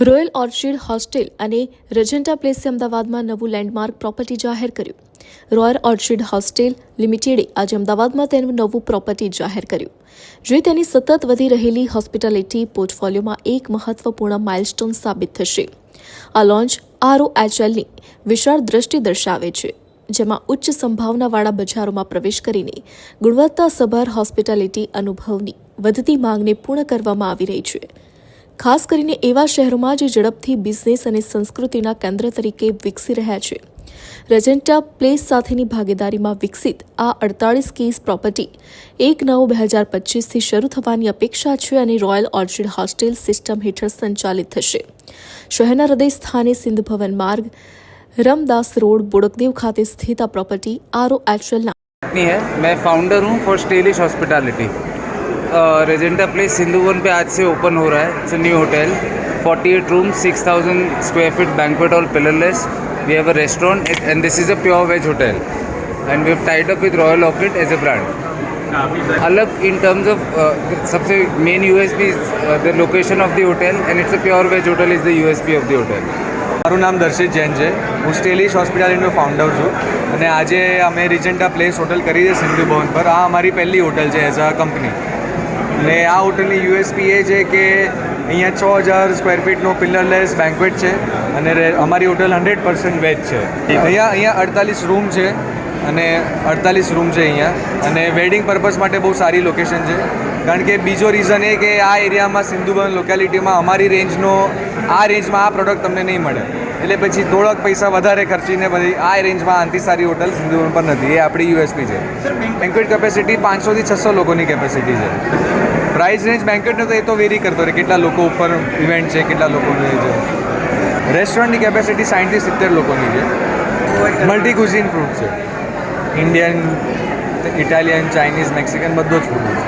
Royal orchid hostel અને રજન્ટા પ્લેસે અમદાવાદમાં નવું લેન્ડમાર્ક પ્રોપર્ટી જાહેર કર્યું. રોયલ ઓર્ચિડ હોસ્ટેલ લિમિટેડે આજે અમદાવાદમાં તેનું નવું પ્રોપર્ટી જાહેર કર્યું. જે તેની સતત વધી રહેલી હોસ્પિટાલિટી પોર્ટફોલિયોમાં એક મહત્વપૂર્ણ માઇલસ્ટોન સાબિત થશે. આ લોન્ચ આરઓએચએલની વિશાળ દ્રષ્ટિ દર્શાવે છે, જેમાં ઉચ્ચ સંભાવનાવાળા બજારોમાં પ્રવેશ કરીને ગુણવત્તાસભર હોસ્પિટાલિટી અનુભવની વધતી માંગને પૂર્ણ કરવામાં આવી રહી છે. ખાસ કરીને એવા શહેરોમાં જે ઝડપથી બિઝનેસ અને સંસ્કૃતિના કેન્દ્ર તરીકે વિકસી રહ્યા છે રજન્ટા પ્લેસ સાથેની ભાગીદારીમાં વિકસિત આ અડતાળીસ કેસ પ્રોપર્ટી એક નવ બે હજાર પચીસથી શરૂ થવાની અપેક્ષા છે અને રોયલ ઓર્ચિડ હોસ્ટેલ સિસ્ટમ હેઠળ સંચાલિત થશે શહેરના હૃદય સ્થાને સિંધ ભવન માર્ગ રમદાસ રોડ બોડકદેવ ખાતે સ્થિત આ પ્રોપર્ટી આરઓએચએલના कंपनी है मैं फाउंडर हूँ for stylish hospitality Regenta place Sindhuvan पे आज से ओपन हो रहा है it's new hotel 48 room 6000 square feet banquet hall pillarless we have a restaurant and this is a pure veg hotel and we have tied up with Royal Orchid as a brand अलग in terms of सबसे main U S P the location of the hotel and it's a pure veg hotel is the U S P of the hotel મારું નામ દર્શિત જૈન છે. હું સ્ટેલિશ હોસ્પિટાલિટીનો founder છું અને આજે અમે રિજન્ટા પ્લેસ હોટલ કરી છે સિંધુ ભવન પર. આ અમારી પહેલી હોટલ છે એઝ અ કંપની અને આ હોટલની યુએસપી એ છે કે અહીંયા છ હજાર સ્ક્વેર ફીટનો પિલરલેસ બેન્ક્વેટ છે અને અમારી હોટલ હંડ્રેડ પર્સન્ટ વેજ છે. અહીંયા અહીંયા અડતાલીસ રૂમ છે અને અડતાલીસ રૂમ છે અહીંયા. અને વેડિંગ પર્પઝ માટે બહુ સારી લોકેશન છે. કારણ કે બીજો રીઝન એ કે આ એરિયામાં સિંધુબન લોકેલિટીમાં અમારી રેન્જનો આ રેન્જમાં આ પ્રોડક્ટ તમને નહીં મળે. એટલે પછી થોડાક પૈસા વધારે ખર્ચીને બધી આ રેન્જમાં આનથી સારી હોટલ સિંધુબન પર નથી. એ આપણી યુએસપી છે. બેન્ક્વેટ કેપેસિટી પાંચસોથી છસો લોકોની કેપેસિટી છે. પ્રાઇસ રેન્જ બેન્ક્વેટનો તો એ તો વેરી કરતો રહે. કેટલા લોકો ઉપર ઇવેન્ટ છે કેટલા લોકોની છે રેસ્ટોરન્ટની કેપેસિટી સાઠથી સિત્તેર લોકોની છે. મલ્ટી કુઝિન ફૂડ છે. ઇન્ડિયન ઇટાલિયન ચાઇનીઝ મેક્સિકન બધો જ ફૂડ છે.